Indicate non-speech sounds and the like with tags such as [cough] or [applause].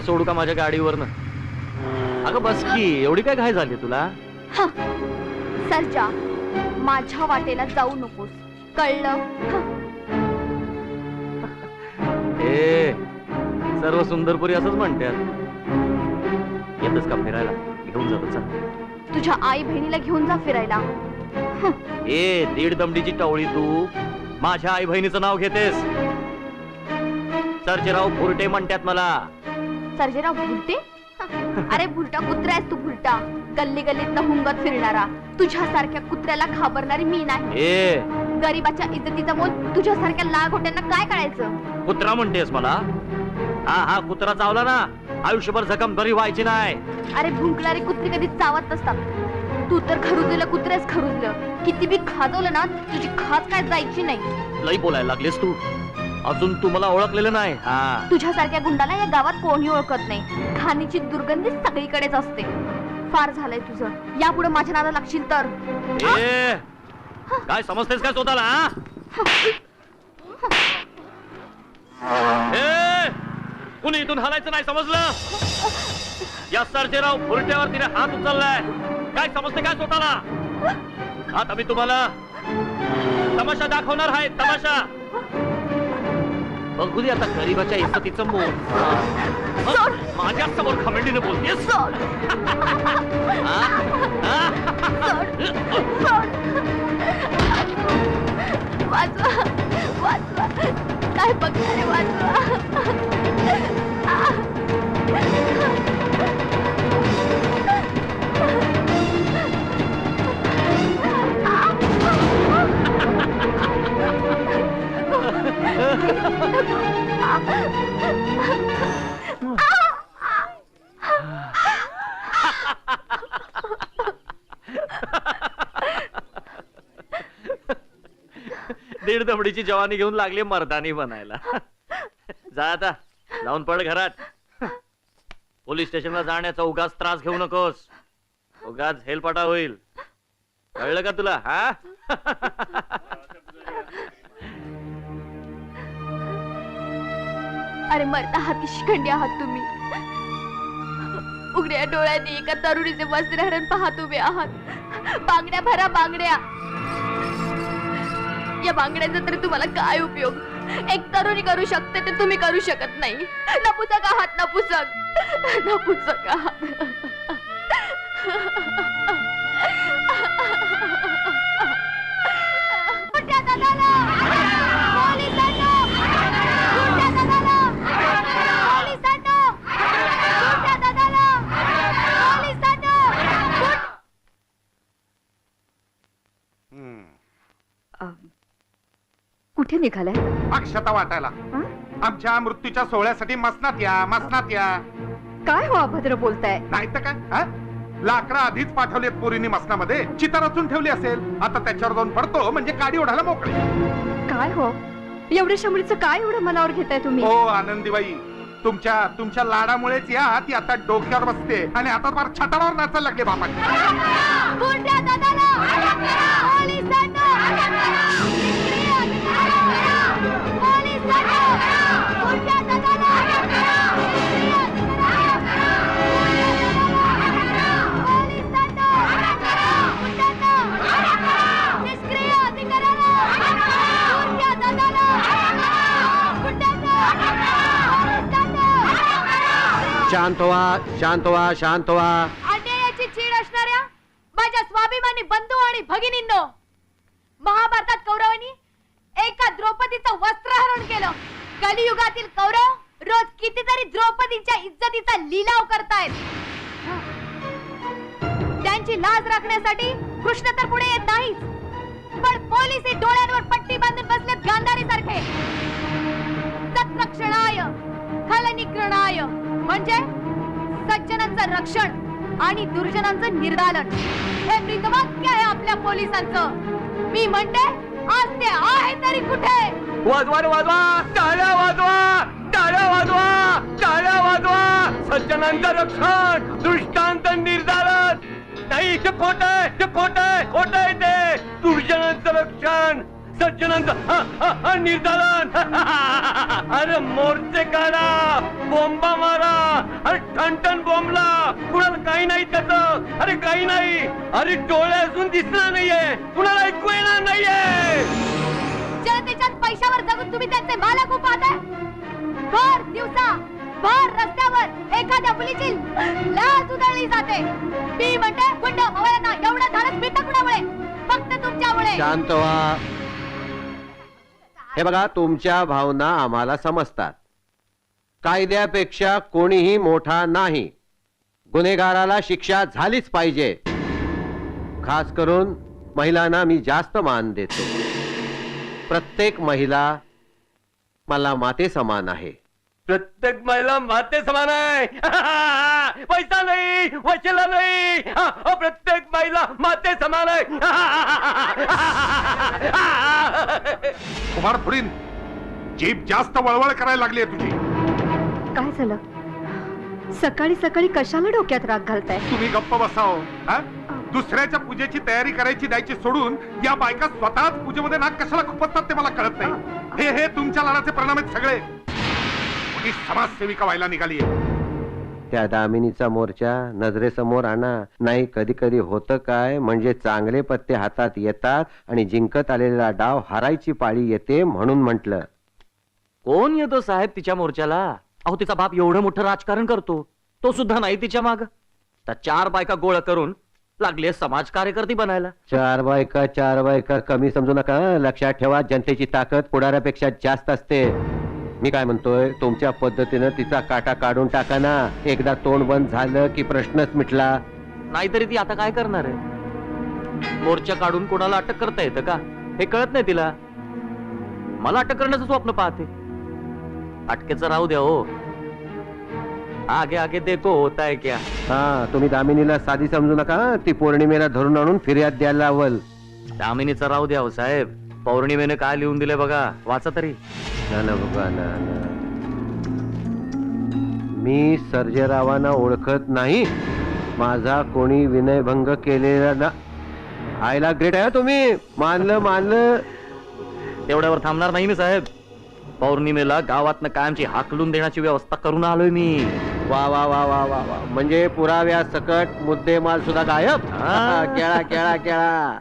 सोडू का माझ्या गाडीवरनं? अगं बस की एवढी काय घाय झाली तुला? सरजा माझ्या वाटेला जाऊ नकोस. कळलं? हं. ए सर्व सुंदरपुरी असंच म्हणतात. येतच का फिरायला? घेऊन जातो चल. तुझ्या आई बहिणीला घेऊन जा फिरायला. ए दीड दमडीची टवळी तू. माझ्या आई बहिणीचं नाव घेतेस. सर्जेराव फुरटे म्हणतात मला. सर्जेराव भुलटे हं. अरे भुलटा कुत्रा आहेस तू भुलटा गल्ली गल्लीत हुंगत फिरणारा. तुझ्यासारख्या कुत्र्याला घाबरणारी मी नाही. ए. गरीबाच्या इज्जतीचा मोल तुझ्यासारख्या लाळघोट्यांना काय कळायचं कुत्रा म्हणतेस मला? हा हा कुत्रा चावला ना. आयुष्यभर जखम बरी व्हायची नाही. अरे भुंकणारी कुत्री कधी चावत नसतात. तू तर खरुजलेलं कुत्रेच खरुजलं. किती बी खाजवलं ना तुझी खाज काय जायची नाही. लई बोलायला लागलीस तू. अजून तू मला ओळखलेलं नाही. हा. तुझ्यासारख्या गुंडाला या गावात कोणी ओळखत नाही. खाणीची दुर्गंधी सगळीकडेच असते. फार झालंय तुझं. यापुढे माझ्या नादा लागशील तर. ए काय समजतेस काय स्वतःला हा? ए कुणी इथून हलायचं नाही समजलं? या सर्जेराव फुरट्यावर तिने हात उचललाय. काय समजते काय स्वतःला? आता मी तुम्हाला. तमाशा दाखवणार आहे तमाशा. बघू दे आता गरीबाच्या इज्जतीचं मोल. सोड. माझ्यासमोर खमेंडीने बोलतेस? हा? हा? वाचवा वाचवा काय बघणारे वाचवा दीड दमडीची जवानी घेऊन लागली मर्दानी बनायला जा आता जाऊन पड घरात. पोलीस स्टेशनला जाण्याचा उगाच त्रास घेऊ नकोस. उगाच हेलपाटा होईल. कळलं का तुला हा? अरे मरता हाती शिखंडी आहात तुम्ही? उघड्या डोळ्यांनी एका तरुणीचे वस्त्रहरण पाहत उभे आहात. बांगड्या भरा बांगड्या. या बांगड्यांचा तरी तुम्हाला काय उपयोग? एक तरुणी करू शकते ते तुम्ही करू शकत नाही. नपुसक आहात नपुसक नपुसक आहात. कुठे निघालाय? अक्षता वाटायला. आमच्या मृत्यूच्या सोहळ्यासाठी मसनात या मसनात या. काय हो अभद्र बोलताय? नाही तर काय हा? लाकडं आधीच पाठवलेत पोरींनी मसनामध्ये. चिता रचून ठेवली असेल. आता त्याच्यावर जाऊन पडतो म्हणजे काडी ओढायला मोकळे. काय हो? एवढ्या शंभरीचं काय एवढं मनावर घेताय तुम्ही? हो आनंदीबाई. तुमच्या तुमच्या लाडामुळेच या ती आता डोक्यावर बसते. आणि आता फार छटावर नाचायला लागले बाबा शांत व्हा शांत व्हा शांत व्हा अन्यायाची चीड असणाऱ्या माझ्या स्वाभिमानी बंधू आणि भगिनींनो महाभारतात कौरवांनी एका द्रौपदीचं वस्त्रहरण केलं. कलियुगातील कौरव रोज कितीतरी द्रौपदीच्या इज्जतीचा लिलाव करतायत. त्यांची लाज राखण्यासाठी कृष्ण तर पुढे येत नाहीच पण पोलीस हे डोळ्यांवर पट्टी बांधून बसलेत गांधारी सारखे सत्रक्षणाय खलनिकरणाय. म्हणजे सज्जनांचं रक्षण आणि दुर्जनांचं निर्दालन. हे मृतवाक्य आहे आपल्या पोलिसांचं. मी म्हणते आज ते आहे तरी कुठे? वाजवा रे वाजवा टाळ्या वाजवा टाळ्या वाजवा टाळ्या वाजवा. सज्जनांचं रक्षण दृष्टांत निर्धारण नाही ते खोट आहे ते खोट सज्जनांचं. निर्धारण. अरे मोर्चे काढा बोंबा मारा. अरे ठणठण बोंबला. कुणाला काही नाही त्याच. अरे काही नाही. अरे डोळे असून दिसणार नाहीये. कुणाला ऐकू येणार नाहीये. जनतेच्या पैशावर जगून तुम्ही त्यांचे मालक उभा पाहताय भर दिवसा भर रस्त्यावर एखाद्या मुलीची लाज उधळली जाते. मी म्हणते गुंड मवळ्यांना एवढं धाडस मिळतं कुणामुळे? फक्त तुमच्यामुळे. शांत व्हा. हे बघा तुमच्या भावना आम्हाला समजतात. कायद्यापेक्षा कोणीही मोठा नाही. गुन्हेगाराला शिक्षा झालीच पाहिजे. खास करून महिलांना मी जास्त मान देतो. प्रत्येक महिला मला माते समान आहे. प्रत्येक महिला माते समान आहे. [laughs] पैसा नाही वशिला नाही. [laughs] प्रत्येक महिला माते समान आहे. [laughs] कुमार फुरीन जीप जास्त वळवळ करायला लागली आहे तुझी. काय झालं? सकाळी सकाळी कशाला डोक्यात राग घालताय? तुम्ही गप्प बसाव हा? दुसऱ्याच्या पूजेची तयारी करायची द्यायची सोडून या बायका स्वतःच पूजेमध्ये नाक कशाला खुपसतात ते मला कळत नाही. हे हे तुमच्या लाडाचे परिणाम आहेत सगळे. समाजसेविका व्हायला निघाली त्या दामिनीचा मोर्चा नजरेसमोर आणा. नाही कधी कधी होतं काय? म्हणजे चांगले पत्ते हातात येतात आणि जिंकत आलेला डाव हारायची पाळी येते म्हणून म्हंटल. कोण येतो साहेब तिच्या मोर्चाला? अहो तिचा बाप एवढं मोठं राजकारण करतो. तो सुद्धा नाही तिच्या माग. त्या चार बायका गोळा करून लागले समाज कार्यकर्ती बनायला. चार बायका चार बायका कमी समजू नका. लक्षात ठेवा जनतेची ताकद पुढाऱ्यापेक्षा जास्त असते. मी काय म्हणतोय तुमच्या पद्धतीनं तिचा काटा काढून टाका ना. एकदा तोंड बंद झालं की प्रश्नच मिटला. नाहीतरी ती आता काय करणार आहे? मोर्चा काढून कोणाला अटक करता येतं का? हे कळत नाही तिला. मला अटक करण्याचं स्वप्न पाहते. अटकेचं राहू द्या हो. आगे आगे देखो होता है क्या? हा तुम्ही दामिनीला साधी समजू नका ती पौर्णिमेला धरून आणून फिर्याद द्यायला लावल. दामिनीचं राहू द्या हो साहेब. पौर्णिमेने काय लिहून दिले बघा. वाचा तरी. ना ना बाबा ना ना. मी सर्जेरावांना ओळखत नाही. माझा कोणी विनयभंग केलेला ना. आयला ग्रेट आहे तुम्ही. मानलं मानलं. तेवढ्यावर थांबणार नाही मी साहेब. पौर्णिमेला गावातनं कायमची हाकलून देण्याची व्यवस्था करून आलोय मी. वा वा वा वा वा वा. म्हणजे पुराव्या सकट मुद्देमाल सुद्धा गायब? हा. [laughs] केळा केळा केळा.